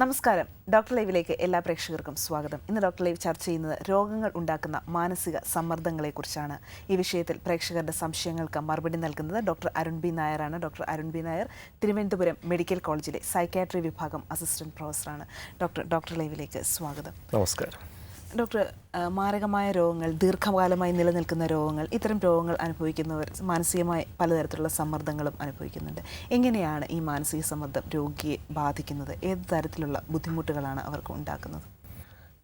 നമസ്കാരം. ഡോക്ടർ ലൈവിലേക്ക് എല്ലാ പ്രേക്ഷകർക്കും സ്വാഗതം. ഇന്ന് ഡോക്ടർ ലൈവ് ചർച്ച ചെയ്യുന്നത് രോഗങ്ങൾ ഉണ്ടാക്കുന്ന മാനസിക സമ്മർദ്ദങ്ങളെക്കുറിച്ചാണ്. ഈ വിഷയത്തിൽ പ്രേക്ഷകരുടെ സംശയങ്ങൾക്ക് മറുപടി നൽകുന്നത് ഡോക്ടർ അരുൺ ബി നായരാണ്. Doctor Arun B Nair Thiruvananthapuram medical കോളേജിലെ സൈക്കാട്രി വിഭാഗം അസിസ്റ്റന്റ് പ്രൊഫസറാണ്. ഡോക്ടർ ഡോക്ടർ ലൈവിലേക്ക് സ്വാഗതം. നമസ്കാരം. ഡോക്ടർ മാരകമായ രോഗങ്ങൾ ദീർഘകാലമായി നിലനിൽക്കുന്ന രോഗങ്ങൾ ഇത്തരം രോഗങ്ങൾ അനുഭവിക്കുന്നവർ മാനസികമായി പലതരത്തിലുള്ള സമ്മർദ്ദങ്ങളും അനുഭവിക്കുന്നുണ്ട്. എങ്ങനെയാണ് ഈ മാനസിക സമ്മർദ്ദം രോഗിയെ ബാധിക്കുന്നത്? ഏത് തരത്തിലുള്ള ബുദ്ധിമുട്ടുകളാണ് അവർക്ക് ഉണ്ടാക്കുന്നത്?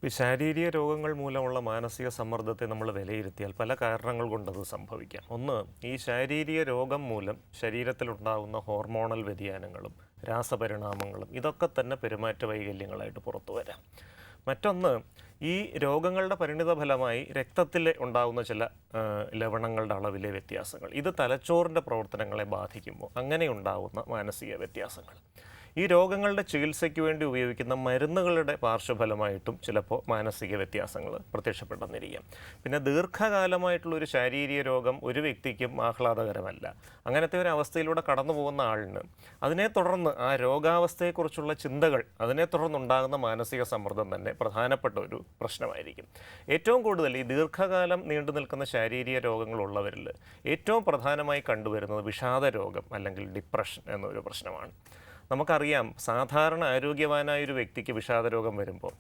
ഈ ശാരീരിക രോഗങ്ങൾ മൂലമുള്ള മാനസിക സമ്മർദ്ദത്തെ നമ്മൾ വിലയിരുത്തിയാൽ പല കാരണങ്ങൾ കൊണ്ടത് സംഭവിക്കാം. ഒന്ന് ഈ ശാരീരിക രോഗം മൂലം ശരീരത്തിലുണ്ടാകുന്ന ഹോർമോണൽ വ്യതിയാനങ്ങളും രാസപരിണാമങ്ങളും ഇതൊക്കെ തന്നെ പെരുമാറ്റ വൈകല്യങ്ങളായിട്ട് പുറത്തു വരാം മറ്റൊന്ന് ഈ രോഗങ്ങളുടെ പരിണിത ഫലമായി രക്തത്തിൽ ഉണ്ടാകുന്ന ചില ലവണങ്ങളുടെ അളവിലെ വ്യത്യാസങ്ങൾ. ഇത് തലച്ചോറിന്റെ പ്രവർത്തനങ്ങളെ ബാധിക്കുമ്പോൾ അങ്ങനെ ഉണ്ടാകുന്ന മാനസിക വ്യത്യാസങ്ങൾ. ഈ രോഗങ്ങളുടെ ചികിത്സയ്ക്ക് വേണ്ടി ഉപയോഗിക്കുന്ന മരുന്നുകളുടെ പാർശ്വഫലമായിട്ടും ചിലപ്പോൾ മാനസിക വ്യത്യാസങ്ങൾ പ്രത്യക്ഷപ്പെട്ടെന്നിരിക്കാം പിന്നെ ദീർഘകാലമായിട്ടുള്ള ഒരു ശാരീരിക രോഗം ഒരു വ്യക്തിക്കും ആഹ്ലാദകരമല്ല. അങ്ങനത്തെ ഒരു അവസ്ഥയിലൂടെ കടന്നു പോകുന്ന ആളിന് അതിനെ തുടർന്ന് ആ രോഗാവസ്ഥയെക്കുറിച്ചുള്ള ചിന്തകൾ അതിനെ തുടർന്നുണ്ടാകുന്ന മാനസിക സമ്മർദ്ദം തന്നെ പ്രധാനപ്പെട്ട ഒരു പ്രശ്നമായിരിക്കും. ഏറ്റവും കൂടുതൽ ഈ ദീർഘകാലം നീണ്ടു നിൽക്കുന്ന ശാരീരിക രോഗങ്ങളുള്ളവരിൽ ഏറ്റവും പ്രധാനമായി കണ്ടുവരുന്നത് വിഷാദ രോഗം അല്ലെങ്കിൽ ഡിപ്രഷൻ എന്നൊരു പ്രശ്നമാണ്. നമുക്കറിയാം സാധാരണ ആരോഗ്യവാനായ ഒരു വ്യക്തിക്ക് വിഷാദരോഗം വരുമ്പോൾ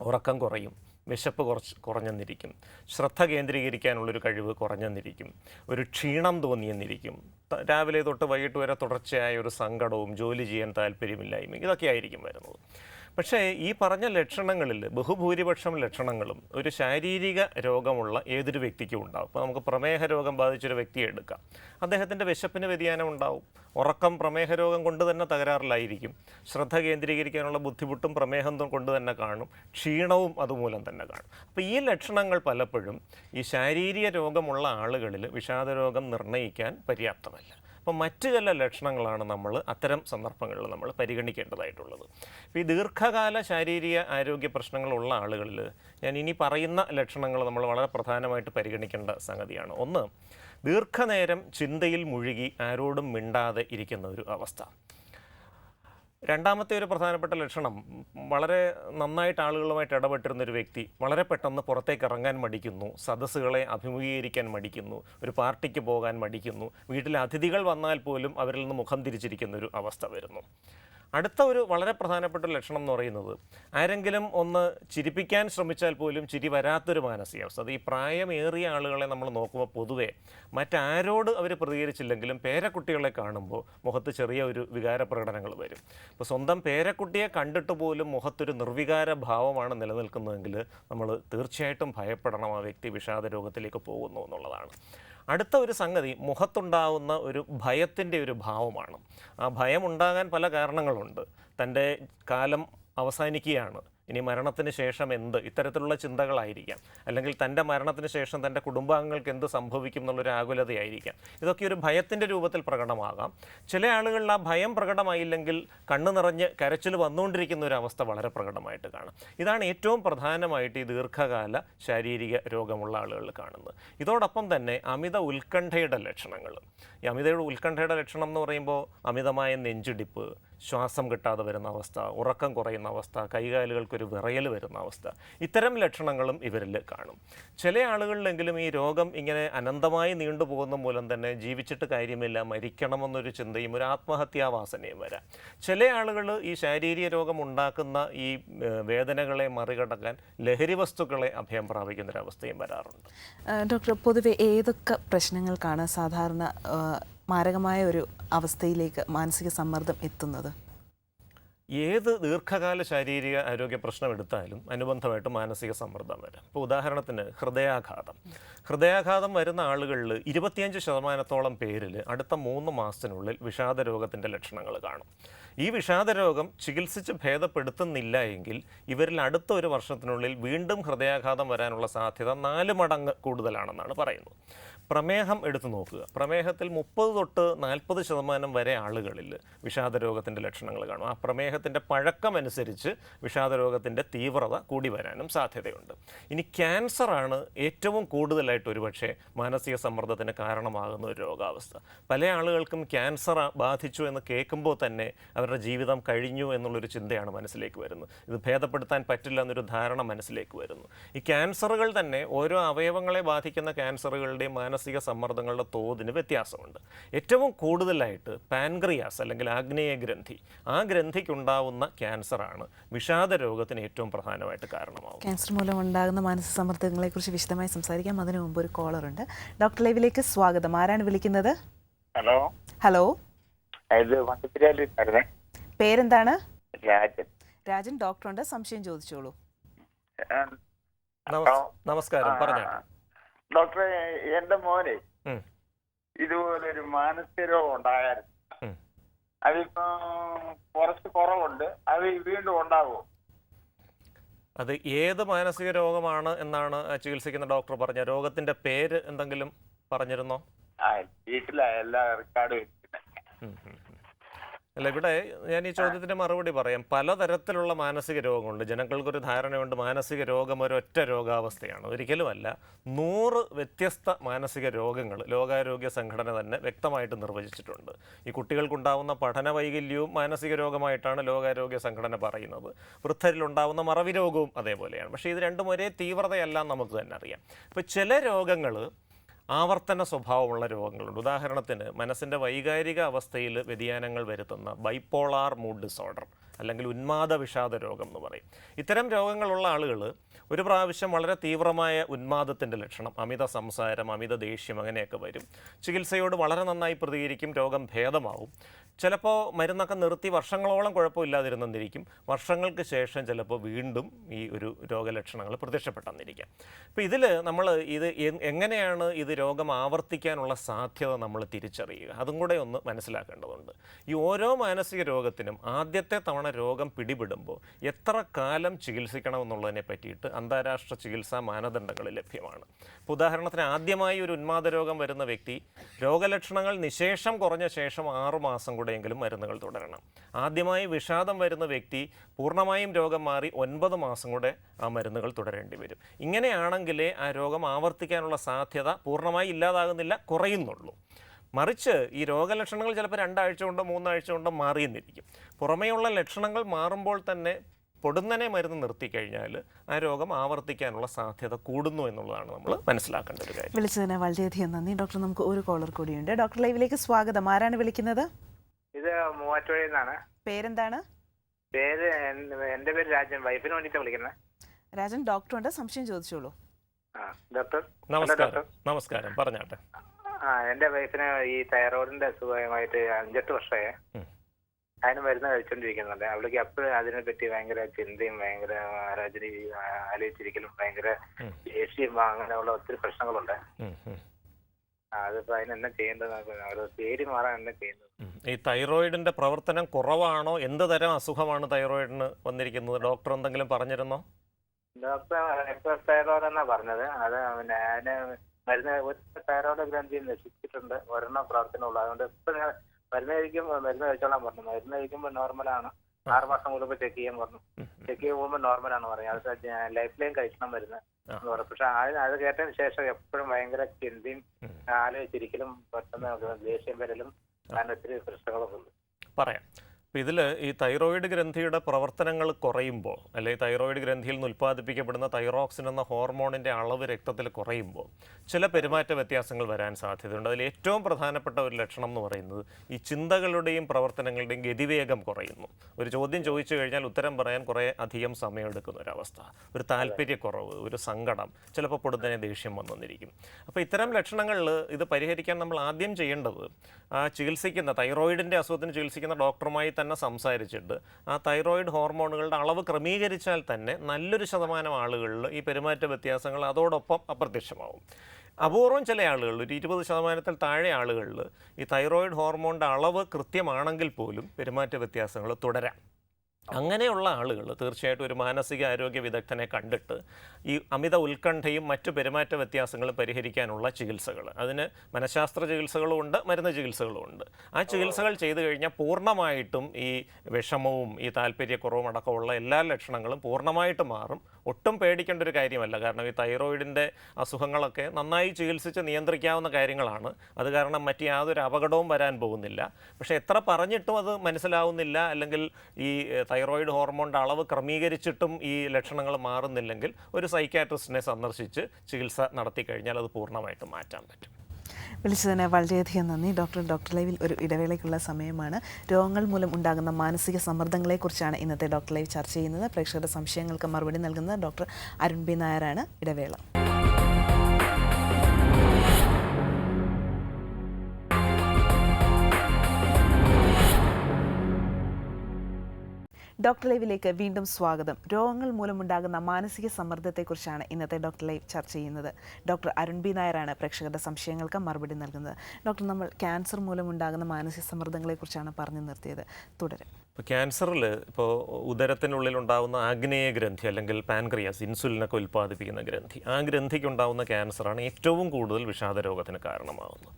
ഉറക്കം കുറയും വിശപ്പ് കുറച്ച് കുറഞ്ഞെന്നിരിക്കും ശ്രദ്ധ കേന്ദ്രീകരിക്കാനുള്ളൊരു കഴിവ് കുറഞ്ഞെന്നിരിക്കും ഒരു ക്ഷീണം തോന്നിയെന്നിരിക്കും രാവിലെ തൊട്ട് വൈകിട്ട് വരെ തുടർച്ചയായ ഒരു സങ്കടവും ജോലി ചെയ്യാൻ താല്പര്യമില്ലായ്മയും ഇതൊക്കെ ആയിരിക്കും വരുന്നത്. പക്ഷേ ഈ പറഞ്ഞ ലക്ഷണങ്ങളിൽ ബഹുഭൂരിപക്ഷം ലക്ഷണങ്ങളും ഒരു ശാരീരിക രോഗമുള്ള ഏതൊരു വ്യക്തിക്കും ഉണ്ടാവും. ഇപ്പോൾ നമുക്ക് പ്രമേഹ രോഗം ബാധിച്ചൊരു വ്യക്തിയെ എടുക്കാം. അദ്ദേഹത്തിന്റെ വിശപ്പിന് വ്യതിയാനം ഉണ്ടാവും. ഉറക്കം പ്രമേഹ രോഗം കൊണ്ട് തന്നെ തകരാറിലായിരിക്കും. ശ്രദ്ധ കേന്ദ്രീകരിക്കാനുള്ള ബുദ്ധിമുട്ടും പ്രമേഹം കൊണ്ട് തന്നെ കാണും. ക്ഷീണവും അതുമൂലം തന്നെ കാണും. അപ്പോൾ ഈ ലക്ഷണങ്ങൾ പലപ്പോഴും ഈ ശാരീരിക രോഗമുള്ള ആളുകളിൽ വിഷാദരോഗം നിർണയിക്കാൻ പര്യാപ്തമല്ല. അപ്പോൾ മറ്റു ചില ലക്ഷണങ്ങളാണ് നമ്മൾ അത്തരം സന്ദർഭങ്ങളിൽ നമ്മൾ പരിഗണിക്കേണ്ടതായിട്ടുള്ളത്. ഇപ്പോൾ ഈ ദീർഘകാല ശാരീരിക ആരോഗ്യ പ്രശ്നങ്ങളുള്ള ആളുകളിൽ ഞാൻ ഇനി പറയുന്ന ലക്ഷണങ്ങൾ നമ്മൾ വളരെ പ്രധാനമായിട്ട് പരിഗണിക്കേണ്ട സംഗതിയാണ്. ഒന്ന് ദീർഘനേരം ചിന്തയിൽ മുഴുകി ആരോടും മിണ്ടാതെ ഇരിക്കുന്ന ഒരു അവസ്ഥ. രണ്ടാമത്തെ ഒരു പ്രധാനപ്പെട്ട ലക്ഷണം വളരെ നന്നായിട്ട് ആളുകളുമായിട്ട് ഇടപെട്ടിരുന്ന ഒരു വ്യക്തി വളരെ പെട്ടെന്ന് പുറത്തേക്ക് ഇറങ്ങാൻ മടിക്കുന്നു സദസ്സുകളെ അഭിമുഖീകരിക്കാൻ മടിക്കുന്നു ഒരു പാർട്ടിക്ക് പോകാൻ മടിക്കുന്നു വീട്ടിൽ അതിഥികൾ വന്നാൽ പോലും അവരിൽ നിന്ന് മുഖം തിരിച്ചിരിക്കുന്ന ഒരു അവസ്ഥ വരുന്നു. അടുത്ത ഒരു വളരെ പ്രധാനപ്പെട്ട ലക്ഷണം എന്ന് പറയുന്നത് ആരെങ്കിലും ഒന്ന് ചിരിപ്പിക്കാൻ ശ്രമിച്ചാൽ പോലും ചിരി വരാത്തൊരു മാനസികാവസ്ഥ. അത് ഈ പ്രായമേറിയ ആളുകളെ നമ്മൾ നോക്കുമ്പോൾ പൊതുവേ മറ്റാരോട് അവർ പ്രതികരിച്ചില്ലെങ്കിലും പേരക്കുട്ടികളെ കാണുമ്പോൾ മുഖത്ത് ചെറിയ ഒരു വികാര പ്രകടനങ്ങൾ വരും. ഇപ്പോൾ സ്വന്തം പേരക്കുട്ടിയെ കണ്ടിട്ട് പോലും മുഖത്തൊരു നിർവികാര ഭാവമാണ് നിലനിൽക്കുന്നതെങ്കിൽ നമ്മൾ തീർച്ചയായിട്ടും ഭയപ്പെടണം. ആ വ്യക്തി വിഷാദ രോഗത്തിലേക്ക് പോകുന്നു എന്നുള്ളതാണ്. അടുത്ത ഒരു സംഗതി മുഖത്തുണ്ടാവുന്ന ഒരു ഭയത്തിന്റെ ഒരു ഭാവമാണ്. ആ ഭയം ഉണ്ടാകാൻ പല കാരണങ്ങളുണ്ട്. തന്റെ കാലം അവസാനിക്കുകയാണ്. ഇനി മരണത്തിന് ശേഷം എന്ത്? ഇത്തരത്തിലുള്ള ചിന്തകളായിരിക്കാം. അല്ലെങ്കിൽ തന്റെ മരണത്തിന് ശേഷം തന്റെ കുടുംബാംഗങ്ങൾക്ക് എന്ത് സംഭവിക്കും എന്നുള്ളൊരു ആകുലതയായിരിക്കാം. ഇതൊക്കെ ഒരു ഭയത്തിന്റെ രൂപത്തിൽ പ്രകടമാകാം. ചില ആളുകളിൽ ആ ഭയം പ്രകടമായില്ലെങ്കിൽ കണ്ണു നിറഞ്ഞ് കരച്ചിൽ വന്നുകൊണ്ടിരിക്കുന്ന ഒരു അവസ്ഥ വളരെ പ്രകടമായിട്ട് കാണാം. ഇതാണ് ഏറ്റവും പ്രധാനമായിട്ട് ഈ ദീർഘകാല ശാരീരിക രോഗമുള്ള ആളുകളിൽ കാണുന്നത്. ഇതോടൊപ്പം തന്നെ അമിത ഉത്കണ്ഠയുടെ ലക്ഷണങ്ങൾ ഈ അമിതയുടെ ഉത്കണ്ഠയുടെ ലക്ഷണം എന്ന് പറയുമ്പോൾ അമിതമായ നെഞ്ചിടിപ്പ് ശ്വാസം കിട്ടാതെ വരുന്ന അവസ്ഥ ഉറക്കം കുറയുന്ന അവസ്ഥ കൈകാലുകൾക്കൊരു വിറയൽ വരുന്ന അവസ്ഥ ഇത്തരം ലക്ഷണങ്ങളും ഇവരിൽ കാണും. ചില ആളുകളിലെങ്കിലും ഈ രോഗം ഇങ്ങനെ അനന്തമായി നീണ്ടുപോകുന്ന മൂലം തന്നെ ജീവിച്ചിട്ട് കാര്യമില്ല മരിക്കണമെന്നൊരു ചിന്തയും ഒരു ആത്മഹത്യാവാസനയും വരാം. ചില ആളുകൾ ഈ ശാരീരിക രോഗം ഉണ്ടാക്കുന്ന ഈ വേദനകളെ മറികടക്കാൻ ലഹരി വസ്തുക്കളെ അഭയം പ്രാപിക്കുന്ന ഒരു അവസ്ഥയും വരാറുണ്ട് ഡോക്ടർ പൊതുവെ ഏതൊക്കെ പ്രശ്നങ്ങൾക്കാണ് സാധാരണ മാരകമായ ഒരു അവസ്ഥയിലേക്ക് മാനസിക സമ്മർദ്ദം എത്തുന്നത്? ഏത് ദീർഘകാല ശാരീരിക ആരോഗ്യ പ്രശ്നം എടുത്താലും അനുബന്ധമായിട്ട് മാനസിക സമ്മർദ്ദം വരാം. ഇപ്പോൾ ഉദാഹരണത്തിന് ഹൃദയാഘാതം. ഹൃദയാഘാതം വരുന്ന ആളുകളിൽ ഇരുപത്തിയഞ്ച് ശതമാനത്തോളം പേരിൽ അടുത്ത മൂന്ന് മാസത്തിനുള്ളിൽ വിഷാദ രോഗത്തിന്റെ ലക്ഷണങ്ങൾ കാണും. ഈ വിഷാദ രോഗം ചികിത്സിച്ച് ഭേദപ്പെടുത്തുന്നില്ല എങ്കിൽ ഇവരിൽ അടുത്ത ഒരു വർഷത്തിനുള്ളിൽ വീണ്ടും ഹൃദയാഘാതം വരാനുള്ള സാധ്യത നാല് മടങ്ങ് കൂടുതലാണെന്നാണ് പറയുന്നത്. പ്രമേഹം എടുത്തു നോക്കുക. പ്രമേഹത്തിൽ മുപ്പത് തൊട്ട് നാൽപ്പത് ശതമാനം വരെ ആളുകളിൽ വിഷാദ രോഗത്തിന്റെ ലക്ഷണങ്ങൾ കാണും. ആ പ്രമേഹത്തിന്റെ പഴക്കമനുസരിച്ച് വിഷാദ രോഗത്തിന്റെ തീവ്രത കൂടി വരാനും സാധ്യതയുണ്ട്. ഇനി ക്യാൻസറാണ് ഏറ്റവും കൂടുതലായിട്ട് ഒരുപക്ഷെ മാനസിക സമ്മർദ്ദത്തിന് കാരണമാകുന്ന ഒരു രോഗാവസ്ഥ. പല ആളുകൾക്കും ക്യാൻസർ ബാധിച്ചു എന്ന് കേൾക്കുമ്പോൾ തന്നെ അവരുടെ ജീവിതം കഴിഞ്ഞു എന്നുള്ളൊരു ചിന്തയാണ് മനസ്സിലേക്ക് വരുന്നത്. ഇത് ഭേദപ്പെടുത്താൻ പറ്റില്ല എന്നൊരു ധാരണ മനസ്സിലേക്ക് വരുന്നു. ഈ ക്യാൻസറുകൾ തന്നെ ഓരോ അവയവങ്ങളെ ബാധിക്കുന്ന ക്യാൻസറുകളുടെയും മാനസിക സമ്മർദ്ദങ്ങളുടെ തോതിന് വ്യത്യാസമുണ്ട്. ഏറ്റവും കൂടുതലായിട്ട് പാൻക്രിയാസ് അല്ലെങ്കിൽ ആഗ്നേയ ഗ്രന്ഥി ആ ഗ്രന്ഥിക്കുണ്ടാവുന്ന ക്യാൻസറാണ് വിഷാദ രോഗത്തിന് ഏറ്റവും പ്രധാനമായിട്ട് കാരണമാവും ക്യാൻസർ മൂലം ഉണ്ടാകുന്ന മാനസിക സമ്മർദ്ദങ്ങളെക്കുറിച്ച് വിശദമായി സംസാരിക്കാം. അതിനു മുമ്പ് ഒരു കോളർ ഉണ്ട്. ഡോക്ടർ ലൈവിലേക്ക് സ്വാഗതം. ആരാണ് വിളിക്കുന്നത്? ഹലോ ഹലോ പേരെന്താണ്? രാജൻ. രാജൻ ഡോക്ടറുണ്ട് സംശയം ചോദിച്ചോളൂ. നമസ്കാരം. പറഞ്ഞോ. ഡോക്ടറെ എന്റെ മോനെ ഇതുപോലെ ഒരു മാനസിക രോഗം ഉണ്ടായിരുന്നു അതിപ്പോ കുറച്ച് കുറവുണ്ട്. അത് വീണ്ടും ഉണ്ടാവുമോ അത് ഏത് മാനസിക രോഗമാണ് എന്നാണ് ചികിത്സിക്കുന്ന ഡോക്ടർ പറഞ്ഞ രോഗത്തിന്റെ പേര് എന്തെങ്കിലും പറഞ്ഞിരുന്നോ? വീട്ടിലായ വീട്ടിലെ എല്ലാ റെക്കോർഡും അല്ല ഇവിടെ ഞാൻ ഈ ചോദ്യത്തിന്റെ മറുപടി പറയാം. പലതരത്തിലുള്ള മാനസിക രോഗങ്ങളുണ്ട്. ജനങ്ങൾക്കൊരു ധാരണയുണ്ട് മാനസിക രോഗം ഒരൊറ്റ രോഗാവസ്ഥയാണ്. ഒരിക്കലുമല്ല. നൂറ് വ്യത്യസ്ത മാനസിക രോഗങ്ങൾ ലോകാരോഗ്യ സംഘടന തന്നെ വ്യക്തമായിട്ട് നിർവചിച്ചിട്ടുണ്ട്. ഈ കുട്ടികൾക്കുണ്ടാവുന്ന പഠന വൈകല്യവും മാനസിക രോഗമായിട്ടാണ് ലോകാരോഗ്യ സംഘടന പറയുന്നത്. വൃദ്ധരിലുണ്ടാവുന്ന മറവി രോഗവും അതേപോലെയാണ്. പക്ഷേ ഇത് രണ്ടും ഒരേ തീവ്രതയല്ല നമുക്ക് തന്നെ അറിയാം. ഇപ്പോൾ ചില രോഗങ്ങൾ ആവർത്തന സ്വഭാവമുള്ള രോഗങ്ങളുണ്ട്. ഉദാഹരണത്തിന് മനസ്സിന്റെ വൈകാരിക അവസ്ഥയിൽ വ്യതിയാനങ്ങൾ വരുത്തുന്ന ബൈപ്പോളാർ മൂഡ് ഡിസോർഡർ അല്ലെങ്കിൽ ഉന്മാദ വിഷാദ രോഗം എന്ന് പറയും. ഇത്തരം രോഗങ്ങളുള്ള ആളുകൾ ഒരു പ്രാവശ്യം വളരെ തീവ്രമായ ഉന്മാദത്തിന്റെ ലക്ഷണം അമിത സംസാരം അമിത ദേഷ്യം അങ്ങനെയൊക്കെ വരും. ചികിത്സയോട് വളരെ നന്നായി പ്രതികരിക്കും രോഗം ഭേദമാവും. ചിലപ്പോൾ മരുന്നൊക്കെ നിർത്തി വർഷങ്ങളോളം കുഴപ്പമില്ലാതിരുന്നെന്നിരിക്കും. വർഷങ്ങൾക്ക് ശേഷം ചിലപ്പോൾ വീണ്ടും ഈ ഒരു രോഗലക്ഷണങ്ങൾ പ്രത്യക്ഷപ്പെട്ടെന്നിരിക്കാം. അപ്പോൾ ഇതിൽ നമ്മൾ ഇത് എങ്ങനെയാണ് ഇത് രോഗം ആവർത്തിക്കാനുള്ള സാധ്യത നമ്മൾ തിരിച്ചറിയുക? അതും കൂടെ ഒന്ന് മനസ്സിലാക്കേണ്ടതുണ്ട്. ഈ ഓരോ മാനസിക രോഗത്തിനും ആദ്യത്തെ തവണ രോഗം പിടിപെടുമ്പോൾ എത്ര കാലം ചികിത്സിക്കണമെന്നുള്ളതിനെ പറ്റിയിട്ട് അന്താരാഷ്ട്ര ചികിത്സാ മാനദണ്ഡങ്ങൾ ലഭ്യമാണ്. ഇപ്പോൾ ഉദാഹരണത്തിന് ആദ്യമായി ഒരു ഉന്മാദ രോഗം വരുന്ന വ്യക്തി രോഗലക്ഷണങ്ങൾ നിശേഷം കുറഞ്ഞ ശേഷം ആറു മാസം കൂടെയെങ്കിലും മരുന്നുകൾ തുടരണം. ആദ്യമായി വിഷാദം വരുന്ന വ്യക്തി പൂർണമായും രോഗം മാറി ഒൻപത് മാസം കൂടെ ആ മരുന്നുകൾ തുടരേണ്ടി വരും. ഇങ്ങനെയാണെങ്കിലേ ആ രോഗം ആവർത്തിക്കാനുള്ള സാധ്യത പൂർണമായി ഇല്ലാതാകുന്നില്ല കുറയുന്നുള്ളൂ. മറിച്ച് ഈ രോഗലക്ഷണങ്ങൾ ചിലപ്പോൾ രണ്ടാഴ്ച കൊണ്ടോ മൂന്നാഴ്ച കൊണ്ടോ മാറിയെന്നിരിക്കും. പുറമേയുള്ള ലക്ഷണങ്ങൾ മാറുമ്പോൾ തന്നെ പൊടുന്നനെ മരുന്ന് നിർത്തിക്കഴിഞ്ഞാൽ ആ രോഗം ആവർത്തിക്കാനുള്ള സാധ്യത കൂടുന്നു എന്നുള്ളതാണ് നമ്മൾ മനസ്സിലാക്കേണ്ട ഒരു കാര്യം. വളരെയധികം നന്ദി. ഡോക്ടർ നമുക്ക് ഒരു കോളർ കൂടിയുണ്ട്. ഡോക്ടർ ലൈവിലേക്ക് സ്വാഗതം. ആരാണ് വിളിക്കുന്നത്? ഇത് മൂവാറ്റുപുഴയിൽ നിന്നാണ് പേരെന്താണ്? പേര് എന്റെ പേര് രാജൻ. വൈഫിന് വേണ്ടിട്ട് വിളിക്കുന്നത്. രാജൻ ഡോക്ടറുണ്ട് സംശയം ചോദിച്ചോളൂ. ആ ഡോക്ടർ നമസ്കാരം. നമസ്കാരം. പറഞ്ഞാട്ടെ. ആ എന്റെ വൈഫിന് ഈ തൈറോയിഡിന്റെ അസുഖമായിട്ട് അഞ്ചെട്ട് വർഷമായി. അതിന് മരുന്ന് കഴിച്ചോണ്ടിരിക്കുന്നുണ്ട്. അവൾക്ക് അപ്പോഴും അതിനെ പറ്റി ഭയങ്കര ചിന്തയും ഭയങ്കര ആലോചന ആലോചിച്ചിരിക്കലും ഭയങ്കര ഏഷ്യയും ദേഷ്യം അങ്ങനെയുള്ള ഒത്തിരി പ്രശ്നങ്ങളുണ്ട്. അതിപ്പോ ചെയ്യേണ്ടത് പേര് മാറാൻ എന്നാ ചെയ്യുന്നത്? ഈ തൈറോയിഡിന്റെ പ്രവർത്തനം കുറവാണോ? എന്ത് തരം അസുഖമാണ് തൈറോയിഡിന് വന്നിരിക്കുന്നത്? ഡോക്ടർ എന്തെങ്കിലും പറഞ്ഞിരുന്നോ? ഡോക്ടർ എക്സസ് തൈറോയ്ഡ് എന്നാ പറഞ്ഞത്? അത് പിന്നെ അതിന് മരുന്ന് ഒരു തൈറോയ്ഡ് ഗ്രന്ഥി നശിച്ചിട്ടുണ്ട് ഒരെണ്ണം പ്രവർത്തനമുള്ളൂ. അതുകൊണ്ട് ഇപ്പൊ മരുന്ന് കഴിക്കുമ്പോൾ മരുന്ന് കഴിച്ചോളാൻ പറഞ്ഞു. മരുന്ന് കഴിക്കുമ്പോൾ നോർമലാണ് ആറ് മാസം കൂടുമ്പോൾ ചെക്ക് ചെയ്യാൻ പറഞ്ഞു. ചെക്ക് ചെയ്യുമ്പോൾ ആണ് പറഞ്ഞു. അത് ലൈഫ് ലൈൻ കഴിക്കണം മരുന്ന് ആ. എന്ന് പറഞ്ഞു. പക്ഷെ അത് അത് കേട്ടതിന് ശേഷം എപ്പോഴും ഭയങ്കര ചിന്തയും. ആലോചിച്ചിരിക്കലും പെട്ടെന്ന് ദേഷ്യം വരലും അങ്ങനെ ഒത്തിരി പ്രശ്നങ്ങളൊക്കെ ഉണ്ട്. പറയാം. അപ്പോൾ ഇതിൽ ഈ തൈറോയിഡ് ഗ്രന്ഥിയുടെ പ്രവർത്തനങ്ങൾ കുറയുമ്പോൾ അല്ലെങ്കിൽ തൈറോയിഡ് ഗ്രന്ഥിയിൽ നിന്ന് ഉൽപ്പാദിപ്പിക്കപ്പെടുന്ന തൈറോക്സിൻ എന്ന ഹോർമോണിന്റെ അളവ് രക്തത്തിൽ കുറയുമ്പോൾ ചില പെരുമാറ്റ വ്യത്യാസങ്ങൾ വരാൻ സാധ്യതയുണ്ട്. അതിൽ ഏറ്റവും പ്രധാനപ്പെട്ട ഒരു ലക്ഷണം എന്ന് പറയുന്നത് ഈ ചിന്തകളുടെയും പ്രവർത്തനങ്ങളുടെയും ഗതിവേഗം കുറയുന്നു. ഒരു ചോദ്യം ചോദിച്ചു കഴിഞ്ഞാൽ ഉത്തരം പറയാൻ കുറേ അധികം സമയമെടുക്കുന്ന ഒരവസ്ഥ ഒരു താല്പര്യക്കുറവ് ഒരു സങ്കടം ചിലപ്പോൾ പൊടുന്നതിനെ ദേഷ്യം വന്നിരിക്കും അപ്പോൾ ഇത്തരം ലക്ഷണങ്ങളിൽ ഇത് പരിഹരിക്കാൻ നമ്മൾ ആദ്യം ചെയ്യേണ്ടത് ആ ചികിത്സിക്കുന്ന തൈറോയിഡിന്റെ അസുഖത്തിന് ചികിത്സിക്കുന്ന ഡോക്ടറുമായി തന്നെ സംസാരിച്ചിട്ട് ആ തൈറോയിഡ് ഹോർമോണുകളുടെ അളവ് ക്രമീകരിച്ചാൽ തന്നെ നല്ലൊരു ശതമാനം ആളുകളിൽ ഈ പെരുമാറ്റ വ്യത്യാസങ്ങൾ അതോടൊപ്പം അപ്രത്യക്ഷമാവും. അപൂർവം ചില ആളുകളിൽ ഒരു ഇരുപത് ശതമാനത്തിൽ താഴെ ആളുകളിൽ ഈ തൈറോയിഡ് ഹോർമോണിന്റെ അളവ് കൃത്യമാണെങ്കിൽ പോലും പെരുമാറ്റ വ്യത്യാസങ്ങൾ തുടരാം. അങ്ങനെയുള്ള ആളുകൾ തീർച്ചയായിട്ടും ഒരു മാനസിക ആരോഗ്യ വിദഗ്ധനെ കണ്ടിട്ട് ഈ അമിത ഉത്കണ്ഠയും മറ്റു പെരുമാറ്റ വ്യത്യാസങ്ങളും പരിഹരിക്കാനുള്ള ചികിത്സകൾ. അതിന് മനഃശാസ്ത്ര ചികിത്സകളും ഉണ്ട് മരുന്ന് ചികിത്സകളും ഉണ്ട്. ആ ചികിത്സകൾ ചെയ്തു കഴിഞ്ഞാൽ പൂർണമായിട്ടും ഈ വിഷമവും ഈ താല്പര്യക്കുറവും അടക്കമുള്ള എല്ലാ ലക്ഷണങ്ങളും പൂർണമായിട്ട് മാറും. ഒട്ടും പേടിക്കേണ്ട ഒരു കാര്യമല്ല. കാരണം ഈ തൈറോയിഡിന്റെ അസുഖങ്ങളൊക്കെ നന്നായി ചികിത്സിച്ച് നിയന്ത്രിക്കാവുന്ന കാര്യങ്ങളാണ്. അത് കാരണം മറ്റ് യാതൊരു അപകടവും വരാൻ പോകുന്നില്ല. പക്ഷേ എത്ര പറഞ്ഞിട്ടും അത് മനസ്സിലാവുന്നില്ല. അല്ലെങ്കിൽ ഈ തൈറോയിഡ് ഹോർമോണിന്റെ അളവ് ക്രമീകരിച്ചിട്ടും ഈ ലക്ഷണങ്ങൾ മാറുന്നില്ലെങ്കിൽ ഒരു സൈക്കാട്രിസ്റ്റിനെ സന്ദർശിച്ച് ചികിത്സ നടത്തി കഴിഞ്ഞാൽ അത് പൂർണമായിട്ട് മാറ്റാൻ പറ്റും. വിളിച്ചതിന് വളരെയധികം നന്ദി. ഡോക്ടർ ഡോക്ടർ ലൈവിൽ ഒരു ഇടവേളയ്ക്കുള്ള സമയമാണ്. രോഗങ്ങൾ മൂലം ഉണ്ടാകുന്ന മാനസിക സമ്മർദ്ദങ്ങളെക്കുറിച്ചാണ് ഇന്നത്തെ ഡോക്ടർ ലൈവ് ചർച്ച ചെയ്യുന്നത്. പ്രേക്ഷകരുടെ സംശയങ്ങൾക്ക് മറുപടി നൽകുന്നത് ഡോക്ടർ അരുൺ ബി നായരാണ് ഇടവേള. ഡോക്ടർ ലൈവിലേക്ക് വീണ്ടും സ്വാഗതം. രോഗങ്ങൾ മൂലമുണ്ടാകുന്ന മാനസിക സമ്മർദ്ദത്തെക്കുറിച്ചാണ് ഇന്നത്തെ ഡോക്ടർ ലൈവ് ചർച്ച ചെയ്യുന്നത്. ഡോക്ടർ അരുൺ ബി നായരാണ് പ്രേക്ഷകരുടെ സംശയങ്ങൾക്ക് മറുപടി നൽകുന്നത്. ഡോക്ടർ നമ്മൾ ക്യാൻസർ മൂലമുണ്ടാകുന്ന മാനസിക സമ്മർദ്ദങ്ങളെക്കുറിച്ചാണ് പറഞ്ഞു നിർത്തിയത്. തുടരും. ഇപ്പോൾ ക്യാൻസറിൽ ഇപ്പോൾ ഉദരത്തിനുള്ളിൽ ഉണ്ടാകുന്ന ആഗ്നേയ ഗ്രന്ഥി അല്ലെങ്കിൽ പാൻക്രിയാസ് ഇൻസുലിനൊക്കെ ഉൽപ്പാദിപ്പിക്കുന്ന ഗ്രന്ഥി. ആ ഗ്രന്ഥിക്ക് ഉണ്ടാകുന്ന ക്യാൻസറാണ് ഏറ്റവും കൂടുതൽ വിഷാദ രോഗത്തിന് കാരണമാകുന്നത്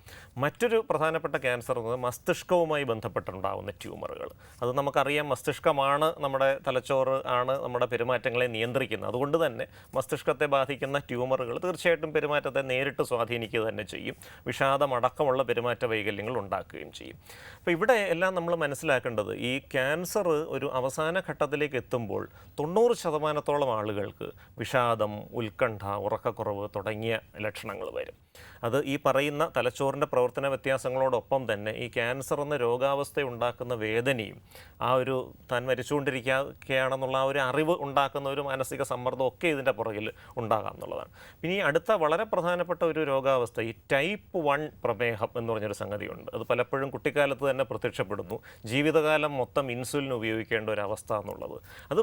മറ്റൊരു പ്രധാനപ്പെട്ട ക്യാൻസർ എന്നത് മസ്തിഷ്കവുമായി ബന്ധപ്പെട്ടുണ്ടാകുന്ന ട്യൂമറുകൾ. അത് നമുക്കറിയാം മസ്തിഷ്കമാണ് നമ്മുടെ തലച്ചോറ് ആണ് നമ്മുടെ പെരുമാറ്റങ്ങളെ നിയന്ത്രിക്കുന്നത്. അതുകൊണ്ട് തന്നെ മസ്തിഷ്കത്തെ ബാധിക്കുന്ന ട്യൂമറുകൾ തീർച്ചയായിട്ടും പെരുമാറ്റത്തെ നേരിട്ട് സ്വാധീനിക്കുക തന്നെ ചെയ്യും. വിഷാദമടക്കമുള്ള പെരുമാറ്റ വൈകല്യങ്ങൾ ഉണ്ടാക്കുകയും ചെയ്യും. അപ്പോൾ ഇവിടെ എല്ലാം നമ്മൾ മനസ്സിലാക്കേണ്ടത് ഈ ക്യാൻസർ ഒരു അവസാന ഘട്ടത്തിലേക്ക് എത്തുമ്പോൾ തൊണ്ണൂറ് ശതമാനത്തോളം ആളുകൾക്ക് വിഷാദം ഉത്കണ്ഠ ഉറക്കക്കുറവ് തുടങ്ങിയ ലക്ഷണങ്ങൾ വരും. അത് ഈ പറയുന്ന തലച്ചോറിന്റെ പ്രവർത്തന വ്യത്യാസങ്ങളോടൊപ്പം തന്നെ ഈ ക്യാൻസർ എന്ന രോഗാവസ്ഥ ഉണ്ടാക്കുന്ന വേദനയും ആ ഒരു താൻ മരിച്ചുകൊണ്ടിരിക്കുകയാണെന്നുള്ള ആ ഒരു അറിവ് ഉണ്ടാക്കുന്ന ഒരു മാനസിക സമ്മർദ്ദം ഒക്കെ ഇതിന്റെ പുറകിൽ ഉണ്ടാകാം എന്നുള്ളതാണ്. പിന്നെ ഈ അടുത്ത വളരെ പ്രധാനപ്പെട്ട ഒരു രോഗാവസ്ഥ ഈ ടൈപ്പ് വൺ പ്രമേഹം എന്ന് പറഞ്ഞൊരു സംഗതിയുണ്ട്. അത് പലപ്പോഴും കുട്ടിക്കാലത്ത് തന്നെ പ്രത്യക്ഷപ്പെടുന്നു. ജീവിതകാലം മൊത്തം ഇൻസുലിൻ ഉപയോഗിക്കേണ്ട ഒരു അവസ്ഥ എന്നുള്ളത്. അത്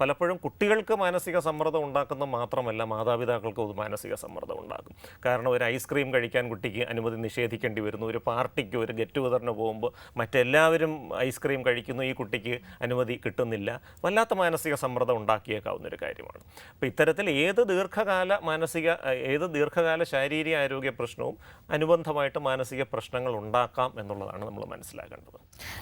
പലപ്പോഴും കുട്ടികൾക്ക് മാനസിക സമ്മർദ്ദം ഉണ്ടാക്കുന്ന മാത്രമല്ല മാതാപിതാക്കൾക്കും അത് മാനസിക സമ്മർദ്ദം ഉണ്ടാക്കും. കാരണം ഒരു ഐസ്ക്രീം കഴിക്കാൻ കുട്ടിക്ക് അനുമതി നിഷേധിക്കേണ്ടി വരുന്നു. ഒരു പാർട്ടിക്ക് ഒരു ഗെറ്റ് ടുഗദറിന് പോകുമ്പോൾ മറ്റെല്ലാവരും ഐസ്ക്രീം കഴിക്കുന്നു. ഈ കുട്ടിക്ക് അനുമതി കിട്ടുന്നില്ല. വല്ലാത്ത മാനസിക സമ്മർദ്ദം ഉണ്ടാക്കിയേക്കാവുന്ന ഒരു കാര്യമാണ്. അപ്പോൾ ഇത്തരത്തിൽ ഏത് ദീർഘകാല മാനസിക ഏത് ദീർഘകാല ശാരീരിക ആരോഗ്യ പ്രശ്നവും അനുബന്ധമായിട്ട് മാനസിക പ്രശ്നങ്ങൾ ഉണ്ടാക്കാം എന്നുള്ളതാണ് നമ്മൾ മനസ്സിലാക്കേണ്ടത്.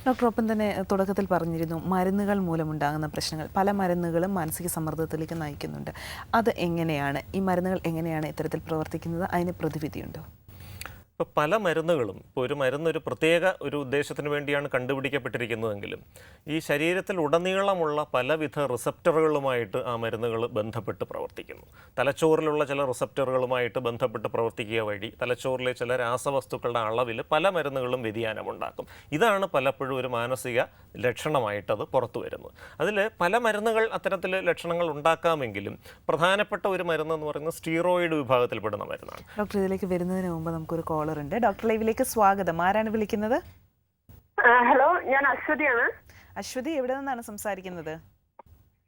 ഡോക്ടർ ഒപ്പം തന്നെ തുടക്കത്തിൽ പറഞ്ഞിരുന്നു മരുന്നുകൾ മൂലമുണ്ടാകുന്ന പ്രശ്നങ്ങൾ. പല മരുന്നുകളും മാനസിക സമ്മർദ്ദത്തിലേക്ക് നയിക്കുന്നുണ്ട്. അത് എങ്ങനെയാണ്? ഈ മരുന്നുകൾ എങ്ങനെയാണ് ഇത്തരത്തിൽ പ്രവർത്തിക്കുന്നത്? അതിന് പ്രതിവിധിയുണ്ടോ? ഇപ്പോൾ പല മരുന്നുകളും ഇപ്പോൾ ഒരു മരുന്ന് ഒരു പ്രത്യേക ഒരു ഉദ്ദേശത്തിന് വേണ്ടിയാണ് കണ്ടുപിടിക്കപ്പെട്ടിരിക്കുന്നതെങ്കിലും ഈ ശരീരത്തിൽ ഉടനീളമുള്ള പലവിധ റിസപ്റ്ററുകളുമായിട്ട് ആ മരുന്നുകൾ ബന്ധപ്പെട്ട് പ്രവർത്തിക്കുന്നു. തലച്ചോറിലുള്ള ചില റിസപ്റ്ററുകളുമായിട്ട് ബന്ധപ്പെട്ട് പ്രവർത്തിക്കുക വഴി തലച്ചോറിലെ ചില രാസവസ്തുക്കളുടെ അളവിൽ പല മരുന്നുകളും വ്യതിയാനമുണ്ടാക്കും. ഇതാണ് പലപ്പോഴും ഒരു മാനസിക ലക്ഷണമായിട്ടത് പുറത്തു വരുന്നത്. അതിൽ പല മരുന്നുകൾ അത്തരത്തിൽ ലക്ഷണങ്ങൾ ഉണ്ടാക്കാമെങ്കിലും പ്രധാനപ്പെട്ട ഒരു മരുന്ന് എന്ന് പറയുന്നത് സ്റ്റീറോയിഡ് വിഭാഗത്തിൽപ്പെടുന്ന മരുന്നാണ്. ഡോക്ടർ ഇതിലേക്ക് വരുന്നതിന് മുമ്പ് നമുക്കൊരു കോളർ ഉണ്ട് ഡോക്ടർ ലൈവിലേക്ക് സ്വാഗതം. ആരാണ് വിളിക്കുന്നത്? ഹലോ ഞാൻ അശ്വതിയാണ്. അശ്വതി എവിടെ നിന്നാണ് സംസാരിക്കുന്നത്?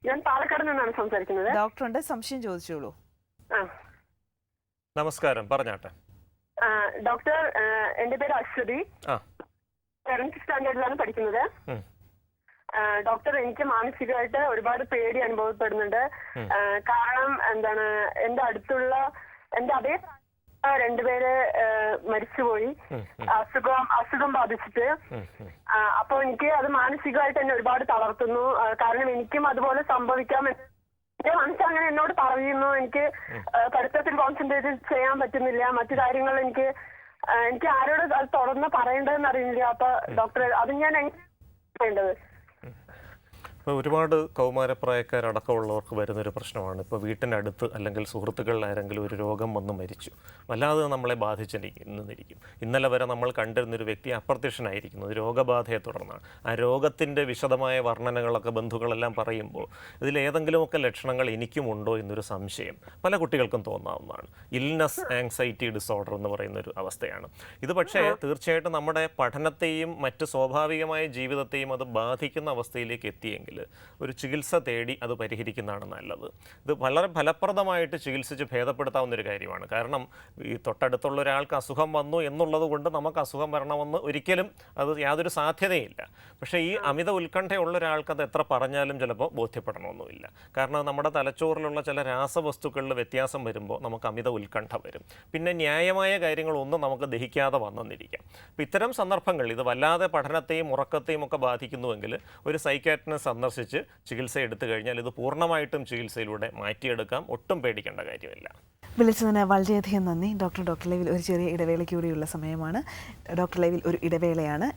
ഞാൻ പാലക്കാട് നിന്നാണ് സംസാരിക്കുന്നത്. ഡോക്ടർ ഉണ്ട് സംശയം ചോദിച്ചോളൂ. നമസ്കാരം. പറഞ്ഞാട്ടെ. ഡോക്ടർ എന്റെ പേര് അശ്വതി. ആ. സെവൻത് സ്റ്റാൻഡേർഡിലാണ് പഠിക്കുന്നത്. ഡോക്ടർ എനിക്ക് മാനസികമായിട്ട് ഒരുപാട് പേടി അനുഭവപ്പെടുന്നുണ്ട്. കാരണം എന്താണ് എന്റെ അടുത്തുള്ള എന്റെ അതേ രണ്ടുപേര് മരിച്ചുപോയി. അസുഖം അസുഖം ബാധിച്ചിട്ട്. അപ്പൊ എനിക്ക് അത് മാനസികമായിട്ട് എന്നെ ഒരുപാട് തളർത്തുന്നു. കാരണം എനിക്കും അതുപോലെ സംഭവിക്കാൻ എന്റെ മനസ്സ് അങ്ങനെ എന്നോട് പറയുന്നു. എനിക്ക് പഠിത്തത്തിൽ കോൺസെൻട്രേറ്റ് ചെയ്യാൻ പറ്റുന്നില്ല. മറ്റു കാര്യങ്ങൾ എനിക്ക് എനിക്ക് ആരോട് അത് തുറന്ന് പറയേണ്ടതെന്ന് അറിയില്ല. അപ്പൊ ഡോക്ടർ അത് ഞാൻ എങ്ങനെ ചെയ്യേണ്ടത്? ഇപ്പോൾ ഒരുപാട് കൗമാരപ്രായക്കാരടക്കമുള്ളവർക്ക് വരുന്നൊരു പ്രശ്നമാണ്. ഇപ്പോൾ വീട്ടിനടുത്ത് അല്ലെങ്കിൽ സുഹൃത്തുക്കളിൽ ആരെങ്കിലും ഒരു രോഗം വന്ന് മരിച്ചു. വല്ലാതെ നമ്മളെ ബാധിച്ചിരിക്കുന്നിരിക്കും ഇന്നലെ വരെ നമ്മൾ കണ്ടിരുന്നൊരു വ്യക്തി അപ്രത്യക്ഷനായിരിക്കുന്നത് രോഗബാധയെ തുടർന്നാണ്. ആ രോഗത്തിന്റെ വിശദമായ വർണനകളൊക്കെ ബന്ധുക്കളെല്ലാം പറയുമ്പോൾ ഇതിലേതെങ്കിലുമൊക്കെ ലക്ഷണങ്ങൾ എനിക്കും ഉണ്ടോ എന്നൊരു സംശയം പല കുട്ടികൾക്കും തോന്നാവുന്നതാണ്. ഇൽനസ് ആങ്സൈറ്റി ഡിസോർഡർ എന്ന് പറയുന്നൊരു അവസ്ഥയാണ്. ഇത് പക്ഷേ തീർച്ചയായിട്ടും നമ്മുടെ പഠനത്തെയും മറ്റ് സ്വാഭാവികമായ ജീവിതത്തെയും അത് ബാധിക്കുന്ന അവസ്ഥയിലേക്ക് എത്തിയെങ്കിൽ ഒരു ചികിത്സ തേടി അത് പരിഹരിക്കുന്നതാണ് നല്ലത്. ഇത് വളരെ ഫലപ്രദമായിട്ട് ചികിത്സിച്ച് ഭേദപ്പെടുത്താവുന്ന ഒരു കാര്യമാണ്. കാരണം ഈ തൊട്ടടുത്തുള്ള ഒരാൾക്ക് അസുഖം വന്നു എന്നുള്ളത് കൊണ്ട് നമുക്ക് അസുഖം വരണമെന്ന് ഒരിക്കലും അത് യാതൊരു സാധ്യതയില്ല. പക്ഷേ ഈ അമിത ഉത്കണ്ഠയുള്ള ഒരാൾക്ക് അത് എത്ര പറഞ്ഞാലും ചിലപ്പോൾ ബോധ്യപ്പെടണമെന്നില്ല കാരണം നമ്മുടെ തലച്ചോറിലുള്ള ചില രാസവസ്തുക്കളിൽ വ്യത്യാസം വരുമ്പോൾ നമുക്ക് അമിത ഉത്കണ്ഠ വരും. പിന്നെ ന്യായമായ കാര്യങ്ങളൊന്നും നമുക്ക് ദഹിക്കാതെ വന്നെന്നിരിക്കാം. അപ്പോൾ ഇത്തരം സന്ദർഭങ്ങളിൽ ഇത് വല്ലാതെ പഠനത്തെയും ഉറക്കത്തെയും ഒക്കെ ബാധിക്കുന്നുവെങ്കിൽ ഒരു സൈക്കാട്രിനെ സന്ദർശിച്ച് ചികിത്സ എടുത്തു കഴിഞ്ഞാൽ ഇത് പൂർണമായിട്ടും ചികിത്സയിലൂടെ മാറ്റിയെടുക്കാം. ഒട്ടും പേടിക്കേണ്ട കാര്യമില്ല. വിളിച്ചതിന് വളരെയധികം നന്ദി. ഡോക്ടർ ഡോക്ടർ ലൈവിൽ ഒരു ചെറിയ ഇടവേളയ്ക്ക് കൂടിയുള്ള സമയമാണ്. ഡോക്ടർ ലൈവിൽ ഒരു ഇടവേളയാണ്.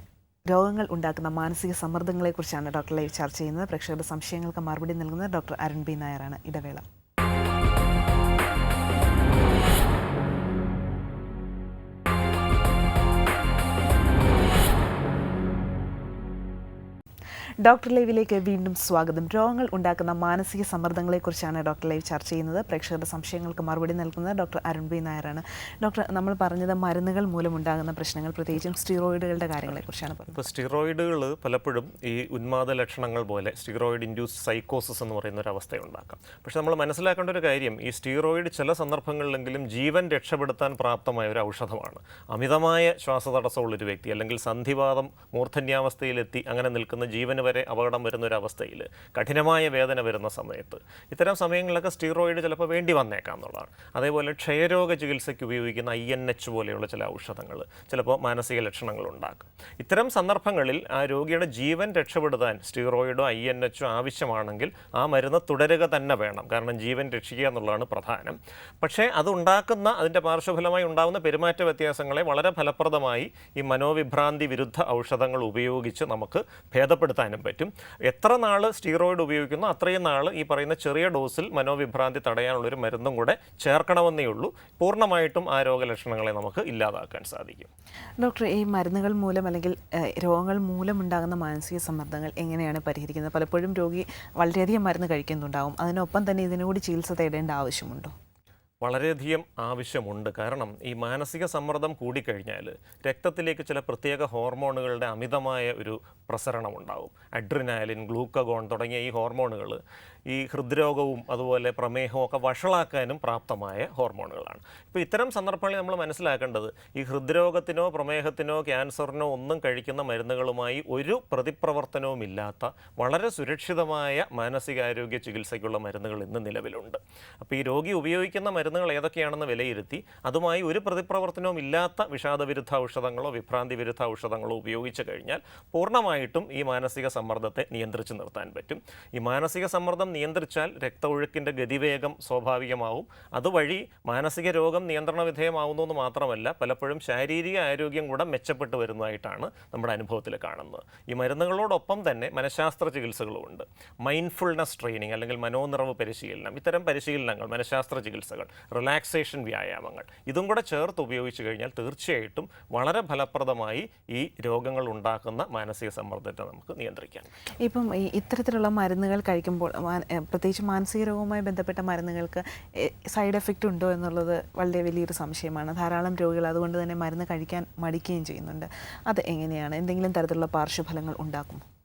രോഗങ്ങൾ ഉണ്ടാക്കുന്ന മാനസിക സമ്മർദ്ദങ്ങളെക്കുറിച്ചാണ് ഡോക്ടർ ലൈവ് ചർച്ച ചെയ്യുന്നത്. പ്രേക്ഷകരുടെ സംശയങ്ങൾക്ക് മറുപടി നൽകുന്നത് ഡോക്ടർ അരുൺ ബി നായരാണ്. ഇടവേള. ഡോക്ടർ ലൈവിലേക്ക് വീണ്ടും സ്വാഗതം. രോഗങ്ങൾ ഉണ്ടാക്കുന്ന മാനസിക സമ്മർദ്ദങ്ങളെക്കുറിച്ചാണ് ഡോക്ടർ ലൈവ് ചർച്ച ചെയ്യുന്നത്. പ്രേക്ഷകരുടെ സംശയങ്ങൾക്ക് മറുപടി നൽകുന്നത് ഡോക്ടർ അരുൺ ബി നായരാണ്. ഡോക്ടർ നമ്മൾ പറഞ്ഞത് മരുന്നുകൾ മൂലമുണ്ടാകുന്ന പ്രശ്നങ്ങൾ പ്രത്യേകിച്ചും സ്റ്റിറോയിഡുകളുടെ കാര്യങ്ങളെക്കുറിച്ചാണ് ഇപ്പോൾ സ്റ്റിറോയിഡുകൾ പലപ്പോഴും ഈ ഉന്മാദ ലക്ഷണങ്ങൾ പോലെ സ്റ്റിറോയിഡ് ഇൻഡ്യൂസ് സൈക്കോസിസ് എന്ന് പറയുന്ന ഒരു അവസ്ഥ അവസ്ഥയുണ്ടാക്കാം പക്ഷെ നമ്മൾ മനസ്സിലാക്കേണ്ട ഒരു കാര്യം ഈ സ്റ്റിറോയിഡ് ചില സന്ദർഭങ്ങളിലെങ്കിലും ജീവൻ രക്ഷപ്പെടുത്താൻ പ്രാപ്തമായ ഒരു ഔഷധമാണ്. അമിതമായ ശ്വാസതടസ്സമുള്ളൊരു വ്യക്തി അല്ലെങ്കിൽ സന്ധിവാദം മൂർധന്യാവസ്ഥയിലെത്തി അങ്ങനെ നിൽക്കുന്ന ജീവന് വരെ അപകടം വരുന്ന ഒരു അവസ്ഥയിൽ കഠിനമായ വേദന വരുന്ന സമയത്ത് ഇത്തരം സമയങ്ങളിലൊക്കെ സ്റ്റീറോയിഡ് ചിലപ്പോൾ വേണ്ടി വന്നേക്കാം എന്നുള്ളതാണ്. അതേപോലെ ക്ഷയരോഗ ചികിത്സയ്ക്ക് ഉപയോഗിക്കുന്ന ഐ എൻ എച്ച് പോലെയുള്ള ചില ഔഷധങ്ങൾ ചിലപ്പോൾ മാനസിക ലക്ഷണങ്ങൾ ഉണ്ടാക്കും. ഇത്തരം സന്ദർഭങ്ങളിൽ ആ രോഗിയുടെ ജീവൻ രക്ഷപ്പെടുത്താൻ സ്റ്റീറോയിഡോ ഐ എൻ എച്ചോ ആവശ്യമാണെങ്കിൽ ആ മരുന്ന് തുടരുക തന്നെ വേണം. കാരണം ജീവൻ രക്ഷിക്കുക എന്നുള്ളതാണ് പ്രധാനം. പക്ഷേ അത് ഉണ്ടാക്കുന്ന അതിന്റെ പാർശ്വഫലമായി ഉണ്ടാകുന്ന പെരുമാറ്റ വ്യത്യാസങ്ങളെ വളരെ ഫലപ്രദമായി ഈ മനോവിഭ്രാന്തി വിരുദ്ധ ഔഷധങ്ങൾ ഉപയോഗിച്ച് നമുക്ക് ഭേദപ്പെടുത്താനും പറ്റും. എത്ര നാൾ സ്റ്റീറോയിഡ് ഉപയോഗിക്കുന്നു അത്രയും നാൾ ഈ പറയുന്ന ചെറിയ ഡോസിൽ മനോവിഭ്രാന്തി തടയാനുള്ളൊരു മരുന്നും കൂടെ ചേർക്കണമെന്നേ ഉള്ളൂ. പൂർണമായിട്ടും ആ രോഗലക്ഷണങ്ങളെ നമുക്ക് ഇല്ലാതാക്കാൻ സാധിക്കും. ഡോക്ടർ ഈ മരുന്നുകൾ മൂലം അല്ലെങ്കിൽ രോഗങ്ങൾ മൂലം ഉണ്ടാകുന്ന മാനസിക സമ്മർദ്ദങ്ങൾ എങ്ങനെയാണ് പരിഹരിക്കുന്നത്? പലപ്പോഴും രോഗി വളരെയധികം മരുന്ന് കഴിക്കുന്നുണ്ടാവും. അതിനൊപ്പം തന്നെ ഇതിനുകൂടി ചികിത്സ തേടേണ്ട ആവശ്യമുണ്ടോ? വളരെയധികം ആവശ്യമുണ്ട്. കാരണം ഈ മാനസിക സമ്മർദ്ദം കൂടിക്കഴിഞ്ഞാൽ രക്തത്തിലേക്ക് ചില പ്രത്യേക ഹോർമോണുകളുടെ അമിതമായ ഒരു പ്രസരണം ഉണ്ടാവും. അഡ്രിനാലിൻ ഗ്ലൂക്കഗോൺ തുടങ്ങിയ ഈ ഹോർമോണുകൾ ഈ ഹൃദ്രോഗവും അതുപോലെ പ്രമേഹവും ഒക്കെ വഷളാക്കാനും പ്രാപ്തമായ ഹോർമോണുകളാണ്. ഇപ്പോൾ ഇത്തരം സന്ദർഭങ്ങളിൽ നമ്മൾ മനസ്സിലാക്കേണ്ടത് ഈ ഹൃദ്രോഗത്തിനോ പ്രമേഹത്തിനോ ക്യാൻസറിനോ ഒന്നും കഴിക്കുന്ന മരുന്നുകളുമായി ഒരു പ്രതിപ്രവർത്തനവും ഇല്ലാത്ത വളരെ സുരക്ഷിതമായ മാനസികാരോഗ്യ ചികിത്സയ്ക്കുള്ള മരുന്നുകൾ ഇന്ന് നിലവിലുണ്ട്. അപ്പോൾ ഈ രോഗി ഉപയോഗിക്കുന്ന മരുന്നുകൾ ഏതൊക്കെയാണെന്ന് വിലയിരുത്തി അതുമായി ഒരു പ്രതിപ്രവർത്തനവും ഇല്ലാത്ത വിഷാദവിരുദ്ധ ഔഷധങ്ങളോ വിഭ്രാന്തി വിരുദ്ധ ഔഷധങ്ങളോ ഉപയോഗിച്ചു കഴിഞ്ഞാൽ പൂർണമായിട്ടും ഈ മാനസിക സമ്മർദ്ദത്തെ നിയന്ത്രിച്ച് നിർത്താൻ പറ്റും. ഈ മാനസിക സമ്മർദ്ദം നിയന്ത്രിച്ചാൽ രക്തഒഴുക്കിന്റെ ഗതിവേഗം സ്വാഭാവികമാവും. അതുവഴി മാനസിക രോഗം നിയന്ത്രണ വിധേയമാവുന്നു എന്ന് മാത്രമല്ല പലപ്പോഴും ശാരീരിക ആരോഗ്യം കൂടെ മെച്ചപ്പെട്ടു വരുന്നതായിട്ടാണ് നമ്മുടെ അനുഭവത്തിൽ കാണുന്നത്. ഈ മരുന്നുകളോടൊപ്പം തന്നെ മനഃശാസ്ത്ര ചികിത്സകളുമുണ്ട് മൈൻഡ്ഫുൾനെസ് ട്രെയിനിങ് അല്ലെങ്കിൽ മനോനിറവ് പരിശീലനം ഇത്തരം പരിശീലനങ്ങൾ മനഃശാസ്ത്ര ചികിത്സകൾ റിലാക്സേഷൻ വ്യായാമങ്ങൾ ഇതും കൂടെ ചേർത്ത് ഉപയോഗിച്ചു കഴിഞ്ഞാൽ തീർച്ചയായിട്ടും വളരെ ഫലപ്രദമായി ഈ രോഗങ്ങൾ ഉണ്ടാക്കുന്ന മാനസിക സമ്മർദ്ദത്തെ നമുക്ക് നിയന്ത്രിക്കാം. ഇപ്പം ഇത്തരത്തിലുള്ള മരുന്നുകൾ കഴിക്കുമ്പോൾ പ്രത്യേകിച്ച് മാനസിക രോഗവുമായി ബന്ധപ്പെട്ട മരുന്നുകൾക്ക് സൈഡ് എഫക്റ്റ് ഉണ്ടോ എന്നുള്ളത് വളരെ വലിയൊരു സംശയമാണ്. ധാരാളം രോഗികൾ അതുകൊണ്ട് തന്നെ മരുന്ന് കഴിക്കാൻ മടിക്കുകയും ചെയ്യുന്നുണ്ട്. അത് എങ്ങനെയാണ്? എന്തെങ്കിലും തരത്തിലുള്ള പാർശ്വഫലങ്ങൾ ഉണ്ടാക്കും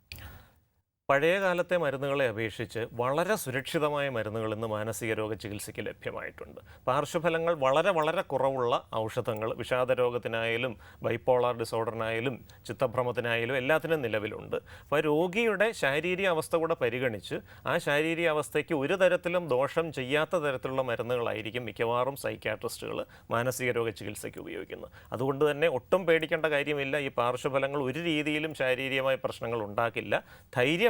പഴയ കാലത്തെ മരുന്നുകളെ അപേക്ഷിച്ച് വളരെ സുരക്ഷിതമായ മരുന്നുകൾ ഇന്ന് മാനസിക രോഗ ചികിത്സയ്ക്ക് ലഭ്യമായിട്ടുണ്ട്. പാർശ്വഫലങ്ങൾ വളരെ വളരെ കുറവുള്ള ഔഷധങ്ങൾ വിഷാദ രോഗത്തിനായാലും ബൈപ്പോളാർ ഡിസോർഡറിനായാലും ചിത്തഭ്രമത്തിനായാലും എല്ലാത്തിനും നിലവിലുണ്ട്. അപ്പോൾ രോഗിയുടെ ശാരീരിക അവസ്ഥ കൂടെ പരിഗണിച്ച് ആ ശാരീരിക അവസ്ഥയ്ക്ക് ഒരു തരത്തിലും ദോഷം ചെയ്യാത്ത തരത്തിലുള്ള മരുന്നുകളായിരിക്കും മിക്കവാറും സൈക്യാട്രിസ്റ്റുകൾ മാനസിക രോഗ ചികിത്സയ്ക്ക് ഉപയോഗിക്കുന്നത്. അതുകൊണ്ട് തന്നെ ഒട്ടും പേടിക്കേണ്ട കാര്യമില്ല. ഈ പാർശ്വഫലങ്ങൾ ഒരു രീതിയിലും ശാരീരികമായ പ്രശ്നങ്ങൾ ഉണ്ടാക്കില്ല.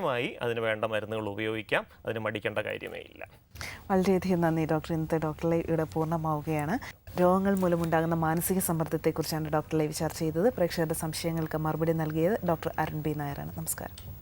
ധൈര്യമായി അതിന് വേണ്ട മരുന്നുകൾ ഉപയോഗിക്കാം. അതിന് മടിക്കേണ്ട കാര്യമേ ഇല്ല. വളരെയധികം നന്ദി ഡോക്ടർ. ഇന്നത്തെ ഡോക്ടർ ലൈവ് ഇവിടെ പൂർണമാവുകയാണ്. രോഗങ്ങൾ മൂലമുണ്ടാകുന്ന മാനസിക സമ്മർദ്ദത്തെക്കുറിച്ചാണ് ഡോക്ടർ ലൈവ് ചെയ്തത്. പ്രേക്ഷകരുടെ സംശയങ്ങൾക്ക് മറുപടി നൽകിയത് ഡോക്ടർ അരുൺ ബി നായരാണ്. നമസ്കാരം.